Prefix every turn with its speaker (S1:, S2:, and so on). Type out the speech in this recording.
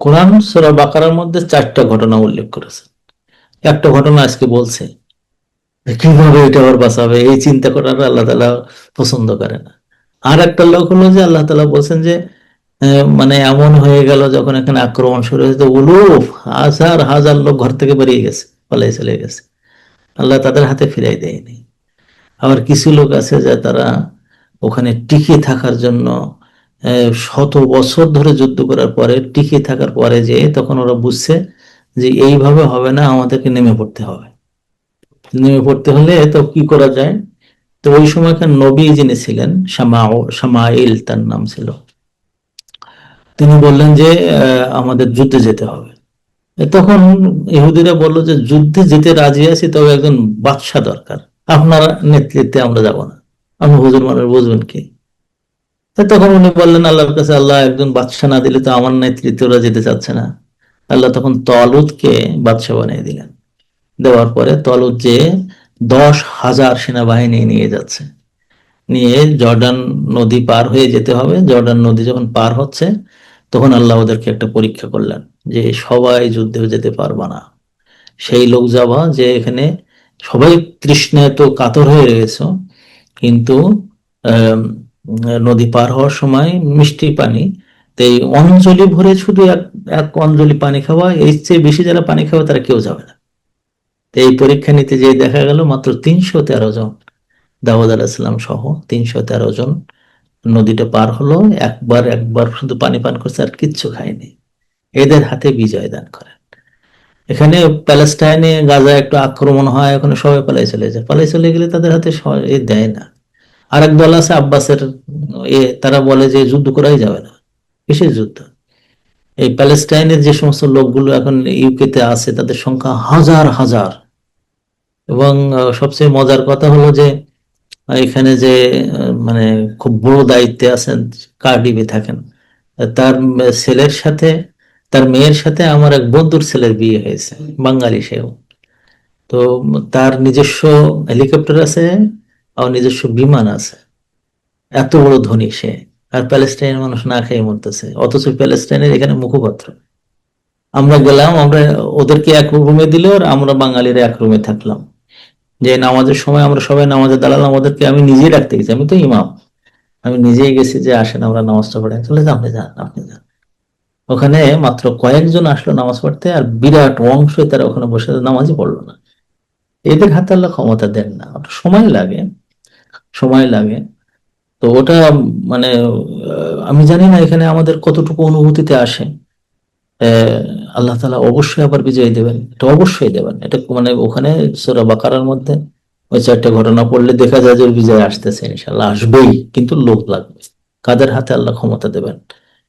S1: কোরআন সুরা বাকারার মধ্যে চারটা ঘটনা উল্লেখ করেছে একটা ঘটনা আজকে বলছে কীভাবে এটা আবার বাঁচাবে, এই চিন্তা করার আল্লাহ তালা পছন্দ করে না। আর একটা লোক হলো যে আল্লাহ তালা বলছেন যে মানে এমন হয়ে গেল যখন এখানে আক্রমণ শুরু হয়েছে উলুফ, হাজার হাজার লোক ঘর থেকে বেরিয়ে গেছে পালাই চলে গেছে। আল্লাহ তাদের হাতে ফিরাই দেয়নি। আবার কিছু লোক আছে যে তারা ওখানে টিকে থাকার জন্য শত বছর ধরে যুদ্ধ করার পরে, টিকে থাকার পরে যে, তখন ওরা বুঝছে যে এইভাবে হবে না, আমাদেরকে নেমে পড়তে হবে। নেমে পড়তে হলে তো কি করা যায়? তো ওই সময়কার নবী যিনি ছিলেন শামাইল তার নাম ছিল, তিনি বললেন যে আমাদের যুদ্ধে যেতে হবে। তখন ইহুদিরা বলল যে, যুদ্ধে যেতে রাজি আছি, তবে একজন বাদশা দরকার। আপনার নেতৃত্বে আমরা যাব না। আপনি হুজুর মানুষ, বুঝবেন কি? তখন উনি বললেন আল্লাহর কাছে আল্লাহ একজন বাদশা না দিলে তো আমার নেতৃত্বে তৃতীয়রা যেতে চাচ্ছে না। আল্লাহ তখন তলুদকে বাদশা বানিয়ে দিলেন। দেওয়ার পরে তলুদ যে দশ হাজার সেনাবাহিনী নিয়ে যাচ্ছে নিয়ে জর্ডান নদী পার হয়ে যেতে হবে। জর্ডান নদী যখন পার হচ্ছে তখন আল্লাহ ওদেরকে একটা পরীক্ষা করলেন যে সবাই যুদ্ধে যেতে পারবা না। সেই লোক যাবা যে এখানে সবাই তৃষ্ণায় তো কাতর হয়ে রয়েছে কিন্তু আম, নদী পার হওয়ার সময় মিষ্টি পানি। তো এই অঞ্জলি ভরে শুধু এক অঞ্জলি পানি খাওয়া, এর চেয়ে বেশি যারা পানি খাওয়া তারা কেউ যাবে না। এই পরীক্ষা নিতে যে দেখা গেল মাত্র তিনশো তেরো জন দাউদ আলাহিসাল্লাম সহ তিনশো তেরো জন নদীটা পার হলো, একবার একবার শুধু পানি পান করছে আর কিচ্ছু খায়নি। এদের হাতে বিজয় দান করেন। এখানে প্যালেস্টাইনে গাজা একটু আক্রমণ হয়, ওখানে সবাই পালাই চলে যায়। পালাই চলে গেলে তাদের হাতে দেয় না। আর এক দল আছে আব্বাসের, এ তারা বলে যে যুদ্ধ করাই যাবে না। কিসের যুদ্ধ? এই প্যালেস্টাইনের যে সমস্ত লোকগুলো এখন ইউকেতে আছে, তাদের সংখ্যা হাজার হাজার। এবং সবচেয়ে মজার কথা হলো যে, এখানে যে মানে খুব বড় দায়িত্বে আছেন, কার্ডিফে থাকেন। তার ছেলের সাথে, তার মেয়ের সাথে আমার এক বন্ধুর ছেলের বিয়ে হয়েছে, বাঙালি সেও। তো তার নিজস্ব হেলিকপ্টার আছে আর নিজস্ব বিমান আছে। এত বড় ধনী সে। আর প্যালেস্টাইনের মানুষ না খেয়ে মরতেছে। অথচ প্যালেস্টাইনের এখানে মুখপাত্র। আমরা গেলাম, আমরা ওদেরকে এক রুমে দিল, আর আমরা বাঙালিরা এক রুমে থাকলাম। যে নামাজের সময় আমরা সবাই নামাজে দাঁড়ালাম ওদেরকে আমি নিজেই রাখতে গেছি। আমি তো ইমাম। আমি নিজেই গেছি যে আসেন, আমরা নামাজটা পড়ে চলে যান, আপনি যান আপনি যান। ওখানে মাত্র কয়েকজন আসলো নামাজ পড়তে, আর বিরাট অংশ তারা ওখানে বসে নামাজই পড়ল না। এদের হাতে আল্লাহ ক্ষমতা দেন না। সময় লাগে। সময় লাগে। তো ওটা মানে আমি জানি না এখানে আমাদের কতটুকু অনুভূতিতে আসে। আল্লাহ তালা অবশ্যই আবার বিজয় দেবেন। এটা অবশ্যই দেবেন। এটা মানে ওখানে সোরা বাকারার মধ্যে ওই চারটে ঘটনা পড়লে দেখা যায় যে বিজয় আসতেছে ইনশাল্লাহ আসবেই, কিন্তু লোক লাগবে। কাদের হাতে আল্লাহ ক্ষমতা দেবেন?